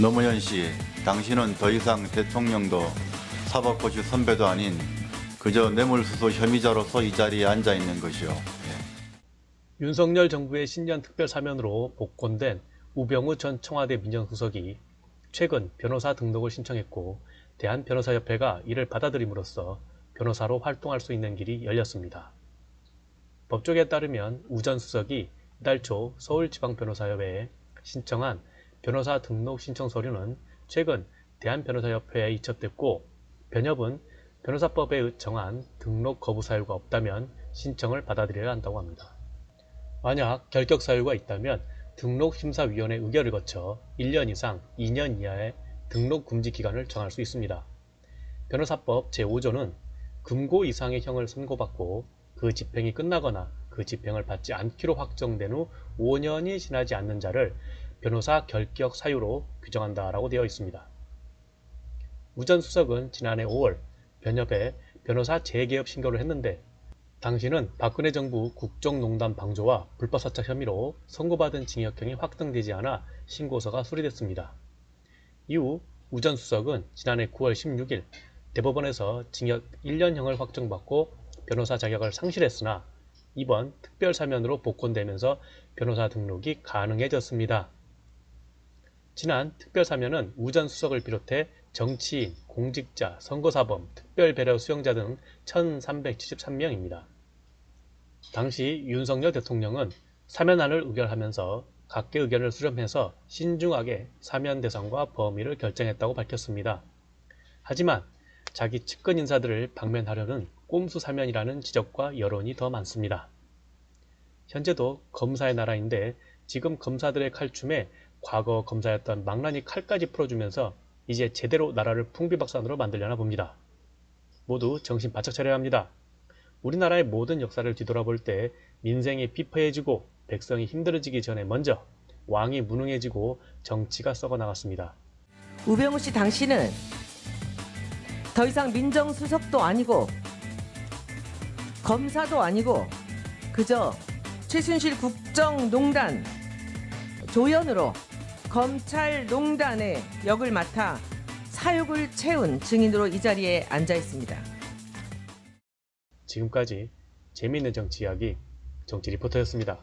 노무현 씨, 당신은 더 이상 대통령도 사법고시 선배도 아닌 그저 뇌물수수 혐의자로서 이 자리에 앉아 있는 것이요. 윤석열 정부의 신년 특별 사면으로 복권된 우병우 전 청와대 민정수석이 최근 변호사 등록을 신청했고 대한변호사협회가 이를 받아들임으로써 변호사로 활동할 수 있는 길이 열렸습니다. 법조계에 따르면 우 전 수석이 이달 초 서울지방변호사협회에 신청한 변호사 등록 신청 서류는 최근 대한변호사협회에 이첩됐고 변협은 변호사법에 정한 등록 거부 사유가 없다면 신청을 받아들여야 한다고 합니다. 만약 결격 사유가 있다면 등록심사위원회 의결을 거쳐 1년 이상 2년 이하의 등록 금지 기간을 정할 수 있습니다. 변호사법 제5조는 금고 이상의 형을 선고받고 그 집행이 끝나거나 그 집행을 받지 않기로 확정된 후 5년이 지나지 않는 자를 변호사 결격 사유로 규정한다라고 되어 있습니다. 우전 수석은 지난해 5월 변협에 변호사 재개업 신고를 했는데 당시는 박근혜 정부 국정농단 방조와 불법 사찰 혐의로 선고받은 징역형이 확정되지 않아 신고서가 수리됐습니다. 이후 우전 수석은 지난해 9월 16일 대법원에서 징역 1년형을 확정받고 변호사 자격을 상실했으나 이번 특별 사면으로 복권되면서 변호사 등록이 가능해졌습니다. 지난 특별 사면은 우전 수석을 비롯해 정치인, 공직자, 선거사범, 특별배려 수용자 등 1373명입니다. 당시 윤석열 대통령은 사면안을 의결하면서 각계 의견을 수렴해서 신중하게 사면 대상과 범위를 결정했다고 밝혔습니다. 하지만 자기 측근 인사들을 방면하려는 꼼수 사면이라는 지적과 여론이 더 많습니다. 현재도 검사의 나라인데 지금 검사들의 칼춤에 과거 검사였던 망나니 칼까지 풀어주면서 이제 제대로 나라를 풍비박산으로 만들려나 봅니다. 모두 정신 바짝 차려야 합니다. 우리나라의 모든 역사를 뒤돌아볼 때 민생이 피폐해지고 백성이 힘들어지기 전에 먼저 왕이 무능해지고 정치가 썩어 나갔습니다. 우병우 씨 당신은 더 이상 민정수석도 아니고 검사도 아니고 그저 최순실 국정농단 조연으로 검찰농단의 역을 맡아 사육을 채운 증인으로 이 자리에 앉아 있습니다. 지금까지 재미있는 정치 이야기 정치 리포터였습니다.